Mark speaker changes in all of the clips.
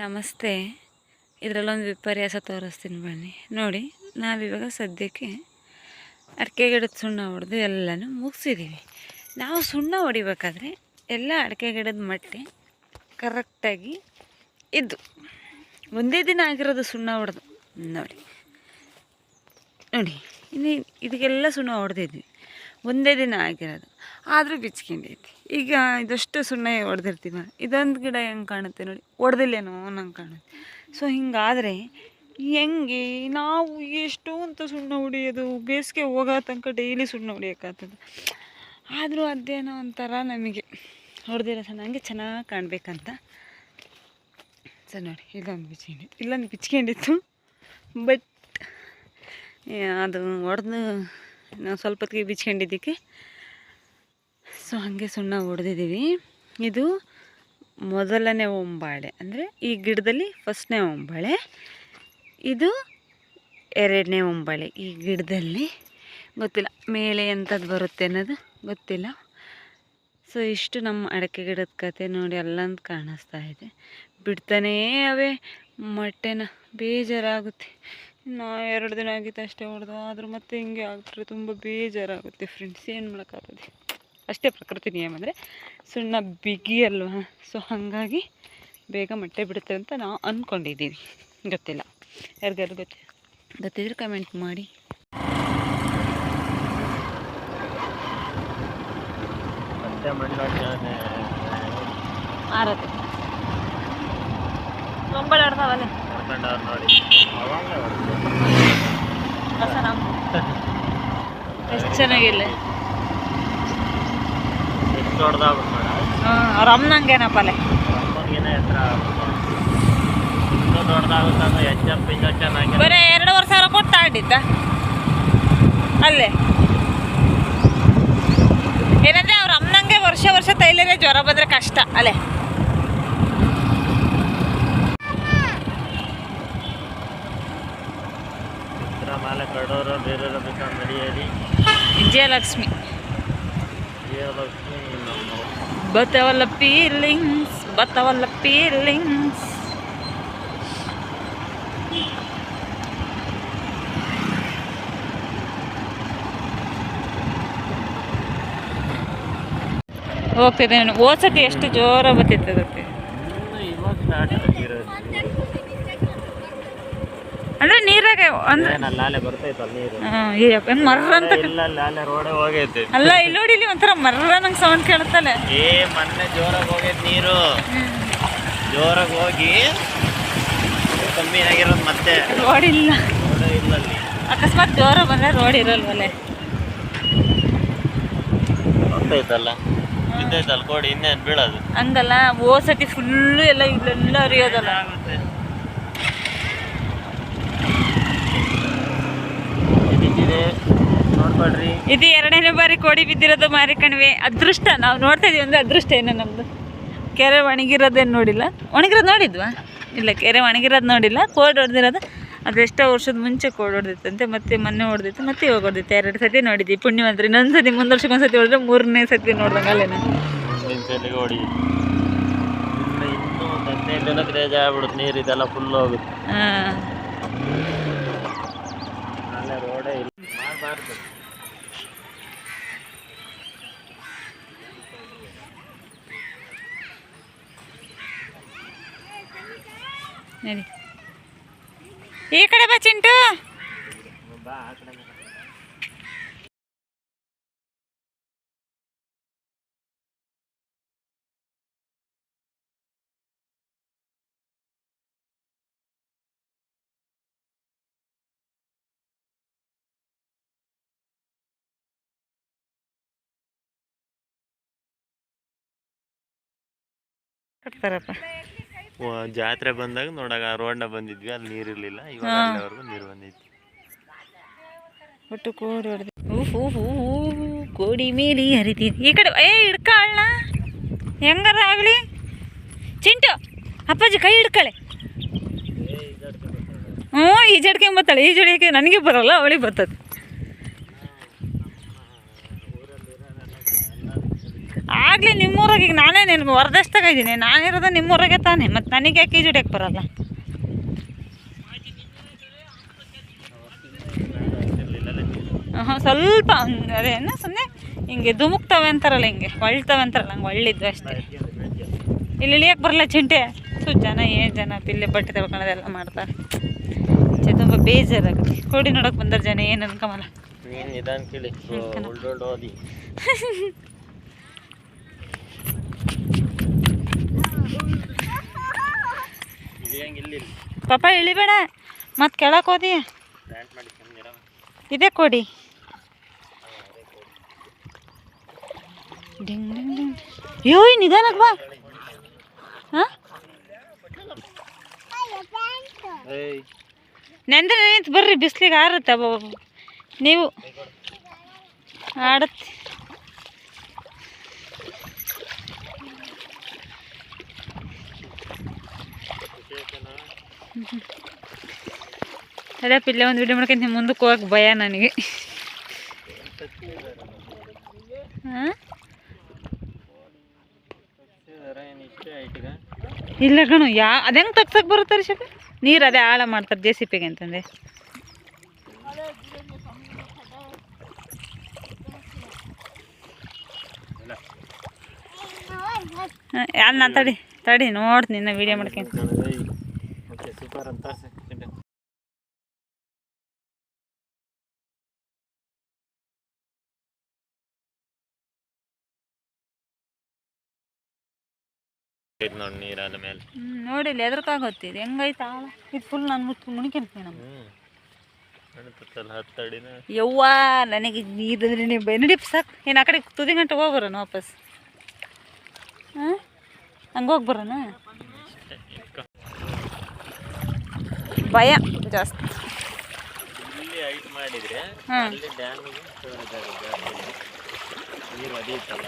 Speaker 1: ನಮಸ್ತೆ. ಇದರಲ್ಲೊಂದು ವಿಪರ್ಯಾಸ ತೋರಿಸ್ತೀನಿ ಬನ್ನಿ. ನೋಡಿ, ನಾವಿವಾಗ ಸದ್ಯಕ್ಕೆ ಅಡಿಕೆ ಗಿಡದ ಸುಣ್ಣ ಹೊಡೆದು ಎಲ್ಲನೂ ಮುಗಿಸಿದ್ದೀವಿ ನಾವು ಸುಣ್ಣ ಹೊಡಿಬೇಕಾದ್ರೆ ಎಲ್ಲ ಅಡಿಕೆ ಗಿಡದ ಮಟ್ಟೆ ಕರೆಕ್ಟಾಗಿ ಇದ್ದು. ಒಂದೇ ದಿನ ಆಗಿರೋದು ಸುಣ್ಣ ಹೊಡೆದು ನೋಡಿ. ನೋಡಿ, ಇನ್ನು ಇದಕ್ಕೆಲ್ಲ ಸುಣ್ಣ ಹೊಡೆದಿದ್ವಿ ಒಂದೇ ದಿನ ಆಗಿರೋದು. ಆದರೂ ಬಿಚ್ಕೊಂಡೈತಿ ಈಗ ಇದಷ್ಟು ಸುಣ್ಣ ಹೊಡೆದಿರ್ತೀವ ಇದೊಂದು ಗಿಡ ಹೆಂಗೆ ಕಾಣುತ್ತೆ ನೋಡಿ. ಹೊಡೆದಿಲ್ಲೇನೋ ನಂಗೆ ಕಾಣುತ್ತೆ. ಸೊ ಹಿಂಗಾದರೆ ಹೆಂಗೆ ನಾವು ಎಷ್ಟು ಅಂತ ಸುಣ್ಣ ಹೊಡಿಯೋದು ಬೇಸಿಗೆ ಹೋಗೋ ತನಕ ಡೈಲಿ ಸುಣ್ಣ ಹೊಡಿಯೋಕ್ಕಾಗ್ತದೆ ಆದರೂ ಅದೇನೋ ಒಂಥರ ನಮಗೆ. ಹೊಡೆದಿರೋ ಸಣ್ಣ ಹಂಗೆ ಚೆನ್ನಾಗಿ ಕಾಣಬೇಕಂತ. ಸರ್ ನೋಡಿ ಇಲ್ಲೊಂದು ಬಿಚ್ಕೊಂಡಿತ್ತು ಇಲ್ಲೊಂದು ಬಿಚ್ಕೊಂಡಿತ್ತು. ಬಟ್ ಅದು ಹೊಡೆದು ನಾವು ಸ್ವಲ್ಪ ಹೊತ್ತಿಗೆ ಬಿಚ್ಕೊಂಡಿದ್ದಕ್ಕೆ ಸೊ ಹಾಗೆ ಸುಣ್ಣ ಹೊಡೆದಿದ್ದೀವಿ. ಇದು ಮೊದಲನೇ ಒಂಬಾಳೆ ಅಂದರೆ ಈ ಗಿಡದಲ್ಲಿ ಫಸ್ಟ್ನೇ ಒಂಬಾಳೆ ಇದು ಎರಡನೇ ಒಂಬಾಳೆ ಈ ಗಿಡದಲ್ಲಿ ಗೊತ್ತಿಲ್ಲ ಮೇಲೆ ಎಂಥದ್ದು ಬರುತ್ತೆ ಅನ್ನೋದು ಗೊತ್ತಿಲ್ಲ. ಸೊ ಇಷ್ಟು ನಮ್ಮ ಅಡಕೆ ಗಿಡದ ಕತೆ ನೋಡಿ ಅಲ್ಲಂತ ಕಾಣಿಸ್ತಾ ಇದೆ. ಬಿಡ್ತಾನೇ ಅವೇ, ಮೊಟ್ಟೆನ ಬೇಜಾರಾಗುತ್ತೆ. ನಾ ಎರಡು ದಿನ ಆಗಿತ್ತು ಅಷ್ಟೇ ಹೊಡೆದು, ಆದರೂ ಮತ್ತೆ ಹಿಂಗೆ ಆಗ್ಬಿಟ್ರೆ ತುಂಬ ಬೇಜಾರಾಗುತ್ತೆ ಫ್ರೆಂಡ್ಸ್ ಏನು ಮಾಡೋಕ್ಕಾಗದೆ? ಅಷ್ಟೇ ಪ್ರಕೃತಿ ನಿಯಮ ಅಂದರೆ ಸುಣ್ಣ ಬಿಗಿ ಅಲ್ವಾ? ಸೊ ಹಾಗಾಗಿ ಬೇಗ ಮೊಟ್ಟೆ ಬಿಡುತ್ತೆ ಅಂತ ನಾವು ಅಂದ್ಕೊಂಡಿದ್ದೀವಿ ಗೊತ್ತಿಲ್ಲ. ಯಾರಿಗಾರು ಗೊತ್ತ ಗೊತ್ತಿದ್ರೆ ಕಮೆಂಟ್ ಮಾಡಿ. ಆರತ್ತೆ ಆಡ್ತಾವಲ್ಲ ಎಷ್ಟು ಚೆನ್ನಾಗಿಲ್ಲ.
Speaker 2: ದೊಡ್ಡದಾಗುತ್ತೆ ಅಂದ್ರೆ ಎಚ್ಚಪ್ಪ ಇನ್ನೂ ಚೆನ್ನಾಗಿ
Speaker 1: ಬರೀ ಎರಡೂವರೆ ಸಾವಿರ ಕೊಟ್ಟು ಆಡಿದ್ದ ಅಲ್ಲೇ? ಏನಂದ್ರೆ ಅವ್ರ ಅಮ್ಮನಂಗೆ ವರ್ಷ ವರ್ಷ ತೈಲೇ ಜ್ವರ ಬಂದ್ರೆ ಕಷ್ಟ. ಅಲ್ಲೇ? ವಿಜಯಲಕ್ಷ್ಮಿ.
Speaker 2: ವಿಜಯಲಕ್ಷ್ಮಿ.
Speaker 1: ಬತ್ತವಲ್ಲ I ಬತ್ತವಲ್ಲ feelings. ಹೋಗ್ತಿದ್ದೆ ನಾನು ಓದ್ಸತಿ ಎಷ್ಟು ಜೋರ ಬರ್ತಿತ್ತು ಗೊತ್ತೆ
Speaker 2: ಇನ್ನು ಇವಾಗ ಸ್ಟಾರ್ಟ್ ಆಗಿರೋದು
Speaker 1: ಅಂದ್ರೆ ನೀರಾಗೆ ಅಂದ್ರೆ ಮರ್ರ ಅಂತ
Speaker 2: ಇಲ್ಲ ಅಲ್ಲ
Speaker 1: ಇಲ್ಲಿ ನೋಡಿ ಇಲ್ಲಿ ಒಂಥರ ಮರ್ರ ನಂಗೆ ಸೌಂಡ್ ಕೇಳುತ್ತಲ್ಲ
Speaker 2: ಏ ಮೊನ್ನೆ ಜೋರಾಗಿ ಹೋಗೈತೆ ನೀರು. ಜೋರಾಗಿ ಹೋಗಿ ಕಮ್ಮಿ ಆಗಿರೋದು ಮತ್ತೆ.
Speaker 1: ರೋಡ್ ಇಲ್ಲ. ಅಕಸ್ಮಾತ್ ಜೋರ ಬಂದ್ರೆ ರೋಡ್ ಇರಲ್ವಲ್ಲ
Speaker 2: ಗೊತ್ತೈತಲ್ಲ ಬಿದ್ದೈತಲ್ಲ ಕೋಡಿ ಇನ್ನೇನು ಬೀಳೋದು?
Speaker 1: ಹಂಗಲ್ಲ ಓಸತಿ ಫುಲ್ಲು ಎಲ್ಲ ಇಲ್ಲೆಲ್ಲ ಅರಿಯೋದಲ್ಲ
Speaker 2: ಆಗುತ್ತೆ ಇದಿದೆ ನೋಡ್ಕೊಳ್ರಿ
Speaker 1: ಇದು ಎರಡನೇ ಬಾರಿ ಕೋಡಿ ಬಿದ್ದಿರೋದು ಮಾರಿ ಕಣಿವೆ ಅದೃಷ್ಟ ನಾವು ನೋಡ್ತಾ ಇದೀವಿ ಅಂದ್ರೆ ಅದೃಷ್ಟ ಏನೋ ನಮ್ದು. ಕೆರೆ ಒಣಗಿರೋದೇನು ನೋಡಿಲ್ಲ. ಒಣಗಿರೋದು ನೋಡಿದ್ವಾ? ಇಲ್ಲ ಕೆರೆ ಒಣಗಿರೋದು ನೋಡಿಲ್ಲ. ಕೋಡ್ ಹೊಡೆದಿರೋದು ಅದು ಎಷ್ಟೋ ವರ್ಷದ ಮುಂಚೆ ಕೋಡ್ ಹೊಡೆದಿತ್ತಂತೆ. ಮತ್ತೆ ಮೊನ್ನೆ ಹೊಡೆದಿತ್ತು ಮತ್ತೆ ಇವಾಗ ಹೊಡೆದಿತ್ತು. ಎರಡು ಸತಿ ನೋಡಿದ್ವಿ. ಪುಣ್ಯವಂತರಿ ಇನ್ನೊಂದು ಸತಿ ಮುಂದೆ ವರ್ಷಕ್ಕೆ ಒಂದು ಸತಿ ಹೊಡೆದ್ರೆ ಮೂರನೇ ಸತಿ ನೋಡ್ದಂಗೆ ಅಲ್ಲೇನ?
Speaker 2: ಹದಿನೈದು ನೀರು ಇದೆಲ್ಲ ಫುಲ್ ಹೋಗುತ್ತೆ.
Speaker 1: ಹಾಂ
Speaker 2: ಅಲ್ಲೇ ರೋಡೇ ಇಲ್ಲ ಮಾಡಬಾರ್ದು
Speaker 1: ನಡಿ ಈ ಕಡೆ ಬಾ ಚಿಂಟು
Speaker 2: ಬಾ ಆ ಕಡೆ ಬಾ.
Speaker 1: ಕಟ್ತಾರಪ್ಪ
Speaker 2: ಓ, ಜಾತ್ರೆ ಬಂದಾಗ ನೋಡಾಗ ಆ ರೋಡ್ನ ಬಂದಿದ್ವಿ ಅಲ್ಲಿ ನೀರು ಇರಲಿಲ್ಲ. ಇವಾಗ. ಅಲ್ಲಿವರೆಗೂ ನೀರು ಬಂದಿತ್ತು.
Speaker 1: ಒಟ್ಟು ಕೋಡಿ ಹೊಡೆದು. ಹೂ ಹೂ ಕೋಡಿ ಮೇಲಿ ಹರಿತೀನಿ ಈ ಕಡೆ ಏ ಹಿಡ್ಕೊಳ್ಳ ಹೆಂಗಾರ ಆಗಲಿ? ಚಿಂಟು ಅಪ್ಪಾಜಿ ಕೈ ಹಿಡ್ಕಳೆ. ಹ್ಞೂ ಈಜಾಡ್ಕೊಂಬತ್ತಾಳೆ ಈಜಾಡಿಕೆ ನನಗೆ ಬರಲ್ಲ ಅವಳಿಗೆ ಬರ್ತದೆ. ಆಗಲಿ ನಿಮ್ಮೂರ ನಿಮ್ಮೂರಾಗ ಈಗ ನಾನೇ ನಿನ್ಗೆ ಹೊರದೇಶದಾಗ ಇದ್ದೀನಿ ನಾನಿರೋದು ನಿಮ್ಮೂರಾಗೆ ತಾನೆ ಮತ್ತು ನನಗೆ ಯಾಕೆ ಈಜುಡಿಯಕ್ಕೆ ಬರಲ್ಲ? ಹಾಂ ಸ್ವಲ್ಪ ಅದೇನು ಸುಮ್ಮನೆ ಹಿಂಗೆ ಧುಮುಕ್ತವೆ ಅಂತಾರಲ್ಲ ಹಿಂಗೆ ಹೊಳ್ತವೆ ಅಂತಾರಲ್ಲ ಹಂಗೆ ಒಳ್ಳಿದ್ದು ಅಷ್ಟೇ. ಇಲ್ಲಿ ಇಳಿಯಕ್ಕೆ ಬರಲ್ಲ ಚಿಂಟೆ. ಸು ಜನ ಏನು ಜನ ಪಿಲ್ಲೆ ಬಟ್ಟೆ ತಗೊಳ್ಳೋದೆಲ್ಲ ಮಾಡ್ತಾರೆ. ಚೆ ತುಂಬ ಬೇಜಾರಾಗುತ್ತೆ ಕೋಡಿ ನೋಡೋಕೆ ಬಂದಾರ ಜನ ಏನು ಅನ್ಕೊಂಬಲ್ಲ. ಪಾಪ ಇಳಿಬೇಡ. ಮತ್ತೆ ಕೆಳಕ್ಕೆ ಹೋದಿ. ಇದೇ ಕೊಡಿ. Ding ding ding. ಯೋಯ್ ನಿಧಾನಕ್ಕೆ ಬಾ. ನೆಂದ್ರೆ ನಿಂತು ಬರ್ರಿ, ಬಿಸ್ಲಿಗೆ ಆರುತ್ತೆ ಬಾಬು ನೀವು ಆಡತ್ತೆ. ಅದೇ ಪಿಲ್ಲೆ ಒಂದು ವಿಡಿಯೋ ಮಾಡ್ಕೊಂತ ಮುಂದಕ್ಕೆ ಹೋಗಕ್ಕೆ ಭಯ ನನಗೆ. ಇಲ್ಲ ಕಣು, ಯಾ, ಅದು ಹೆಂಗೆ ತಗ್ಸಕ್ಕೆ ಬರುತ್ತೆ ರಿಷಕ್ ನೀರು ಅದೇ ಆಳ ಮಾಡ್ತಾರೆ ಜೆ ಸಿ ಪಿಗೆ ಅಂತಂದೆ ಯಾರು ನಾನು ತಡಿ ತಡಿ ನೋಡ್ತೀನಿ ನಿನ್ನ ವೀಡಿಯೋ ಮಾಡ್ಕೊಂಡು.
Speaker 2: ಅಂತ ನೋಡಿ ನೀರಾದ ಮೇಲೆ.
Speaker 1: ನೋಡಿ ಇಲ್ಲಿ ಇದು ಹೆಂಗೈತೆ? ಆಳ ಇದು ಫುಲ್ ನಾನು ಮುಚ್ಚಿ ಮುಣಿಕೆಂತೀನಿ ನಮ್ಮ ಯವ್ವ ನನಗೆ ನೀರಂದ್ರೆ ನೀವು ಬೆನಡಿಪ್ ನಡಿ ಸಾಕು. ಏನು ಆ ಕಡೆ ತುದಿ ಗಂಟೆ ಹೋಗ್ಬರೋಣ ವಾಪಸ್. ಹಾಂ? ಹಂಗೆ ಹೋಗ್ಬರೋಣ
Speaker 2: ಅಷ್ಟೇ ಇಟ್ಕೊ
Speaker 1: ಭಯ ಜಾಸ್ತಿ
Speaker 2: ಇಲ್ಲಿ ಹೈಟ್ ಮಾಡಿದ್ರೆ
Speaker 1: ಹಾಂ
Speaker 2: ಅಲ್ಲಿ ಡ್ಯಾಮಿಗೆ ನೀರು ಜಾಸ್ತಿ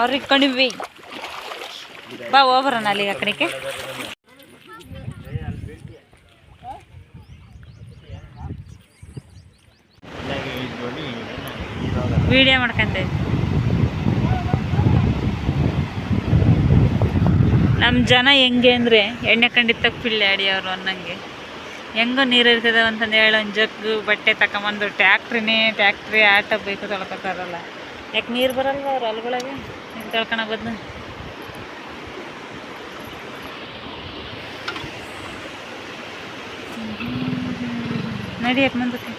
Speaker 1: ಅವ್ರಿಗೆ ಕಣಿವಿ. ಬಾ ಹೋಗ್ಬರೋಣ ಅಲ್ಲಿಗೆ ಆ ಕಡೆಗೆ. ವಿಡಿಯೋ ಮಾಡ್ಕೊಂತ ನಮ್ಮ ಜನ ಹೆಂಗೆ ಅಂದರೆ ಎಣ್ಣೆ ಕಂಡಿದ್ದ ಪಿಳ್ಳೆ ಅವರು ಅನ್ನಂಗೆ. ಹೆಂಗೋ ನೀರು ಇರ್ತದೆ ಅಂತಂದು ಹೇಳಿ ಒಂದು ಜಗ್ಗು ಬಟ್ಟೆ ತಗೊಂಬಂದು ಟ್ಯಾಕ್ಟ್ರಿನೇ ಟ್ಯಾಕ್ಟ್ರಿ ಆಟೋ ಬೇಕು ತೊಳ್ಕೊತಾರಲ್ಲ. ಯಾಕೆ ನೀರು ಬರಲ್ವ ಅವ್ರು ಹೊಲ್ಗೊಳಗೆ? ನೀನು ತೊಳ್ಕೊಳ ಬದ್ಲು? ನಡಿ ಯಾಕೆ ಮುಂದಕ್ಕೆ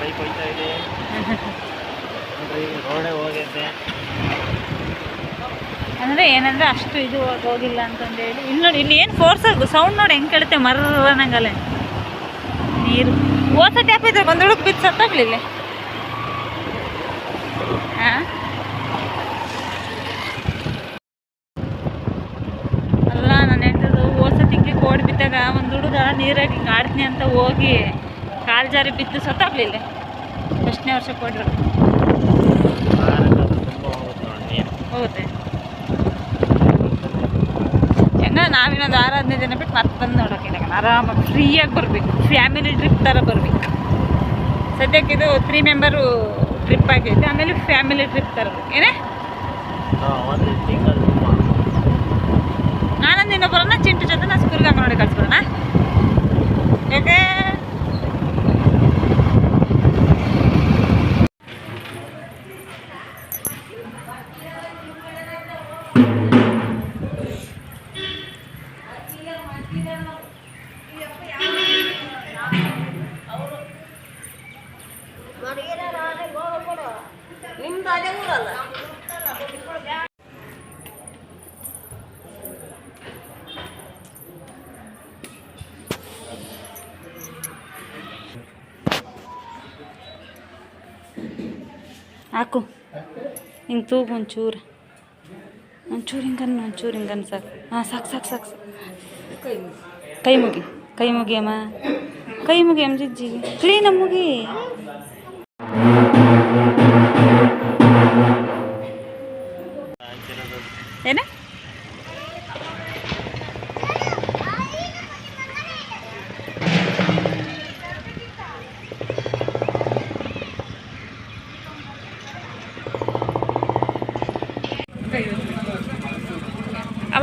Speaker 2: ಬೈಕ್ ಹೋಯ್ತಾ ಇದೆ. ರೋಡೇ ಹೋಗೈತೆ
Speaker 1: ಅಂದರೆ ಏನಂದರೆ ಅಷ್ಟು ಇದು ಹೋಗಿಲ್ಲ ಅಂತಂದೇಳಿ. ಇಲ್ಲಿ ನೋಡಿ ಇಲ್ಲಿ ಏನು ಫೋರ್ಸ್ ಆಗು ಸೌಂಡ್ ನೋಡಿ ಹೆಂಗೆ ಕೇಳುತ್ತೆ ಮರ್ರ ನಂಗಲ್ಲ ನೀರು. ಓಸ ಟ್ಯಾಪ್ ಇದ್ರೆ ಒಂದು ಹುಡುಗ ಬಿದ್ದು ಸತ್ತಾಗ್ಲಿಲ್ಲ. ಹಾಂ? ಅಲ್ಲ ನಾನು ಹೇಳ್ತಿದ್ದು ಓಸ ತಿಂಗಿ ಕೋಡ್ ಬಿದ್ದಾಗ ಒಂದು ಹುಡುಗ ನೀರಾಗಿ ಆಡ್ತೀನಿ ಅಂತ ಹೋಗಿ ಕಾಲು ಜಾರಿ ಬಿದ್ದು ಸತ್ತಾಗ್ಲಿಲ್ಲ. ಫಸ್ಟ್ನೇ ವರ್ಷ ಕೊಡ್ರಿ.
Speaker 2: ಮಾರಕ್ಕೆ ತುಂಬ ಹೋಗುತ್ತೆ ನೋಡಿ ನೀರು
Speaker 1: ಹೋಗುತ್ತೆ ಹೆಂಗ ನಾವಿನ್ನೊಂದು ಆರು ಹದಿನೈದು ದಿನ ಬಿಟ್ಟು ಮತ್ತೆ ಬಂದು ನೋಡೋಕೆ ಆರಾಮಾಗಿ ಫ್ರೀಯಾಗಿ ಬರಬೇಕು. ಫ್ಯಾಮಿಲಿ ಟ್ರಿಪ್ ಥರ ಬರಬೇಕು. ಸದ್ಯಕ್ಕೆ ಇದು ತ್ರೀ ಮೆಂಬರು ಟ್ರಿಪ್ ಆಗೈತೆ ಆಮೇಲೆ ಫ್ಯಾಮಿಲಿ ಟ್ರಿಪ್ ಥರ ಏನೇ?
Speaker 2: ನಾನೊಂದು
Speaker 1: ಆನಂದ್ ಇನ್ನೊಬ್ಬರನ್ನ ಚಿಂಟು ಜೊತೆ ನಾ ಸ್ಕೂಲ್ಗೆ ಅಂಗನವಾಡಿ ಕಳ್ಸ್ಬಿಡೋಣ ಹಾಕು ಹಿಂಗೆ ತೂಗು ಒಂಚೂರು ಒಂಚೂರು ಹಿಂಗನ್ನು ಒಂಚೂರು ಹಿಂಗನ್ನು ಸಾಕು ಹಾಂ ಸಾಕು ಸಾಕು ಸಾಕು ಸಾಕು ಕೈ ಮುಗಿ ಕೈ ಮುಗಿ ಅಮ್ಮ ಕೈ ಮುಗಿ ಅಮ್ಮ ಜಿಜ್ಜಿಗೆ ಕ್ಲೀನಾಗಿ ಮುಗಿ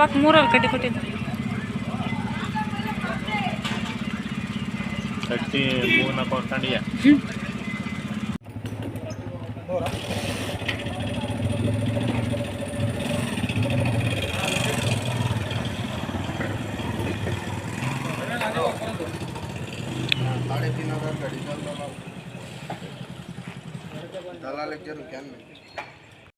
Speaker 1: awak mural ke
Speaker 2: dekat itu. Tapi
Speaker 3: mau nak dia. Tala?